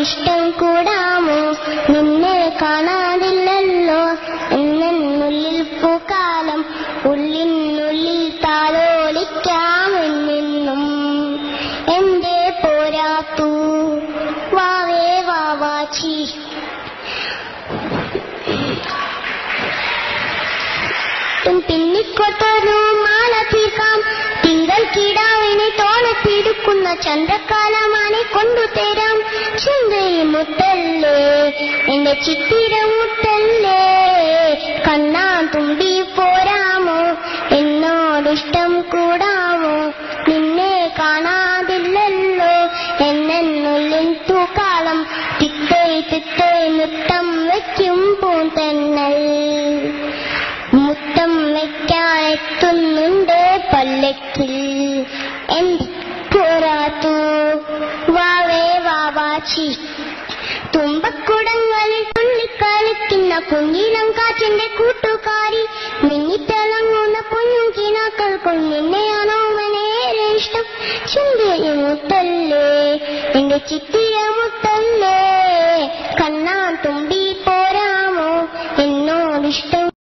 എന്നോടിഷ്ടം കൂടാമോ? നിന്നെ കാണാതില്ലല്ലോ. എന്നുള്ളിൽ പൂക്കാലം ഉള്ളിനുള്ളിൽ താലോലിക്കാമെന്നും എന്റെ പോരാത്തു വാവേ വാവാച്ചി. പിന്നിക്കൊട്ടൊരു ചന്ദ്രകാലമാനെ കൊണ്ടുതരാം ചുന്തരി മുത്തല്ലേ എന്റെ ചിത്തിര മുത്തല്ലേ കണ്ണാ തുമ്പി പോരാമോ? എന്നോടിഷ്ടം കൂടാമോ? നിന്നെ കാണാതില്ലല്ലോ. എന്നെന്നുള്ളിൽ തൂക്കാളം തിത്തേ തിത്തേ മുത്തം വയ്ക്കും പൂന്തന്നൽ മുത്തം വെക്കാൻ എത്തുന്നുണ്ട് പല്ലക്കിൽ. എന്റെ പോരാത്തു വാവേ വാവാച്ചി. തുമ്പക്കുടങ്ങളിൽ തുള്ളിക്കളിക്കുന്ന കുഞ്ഞിലം കാറ്റിന്റെ കൂട്ടുകാരി. മിന്നിത്തിളങ്ങുന്ന പൊന്നും കിനാക്കൾ കുഞ്ഞിനെയാണോ മനേറെ ഇഷ്ടം. ചിന്തയെ മുത്തല്ലേ എന്റെ ചിത്തിര മുത്തല്ലേ. കണ്ണാൻ തുമ്പി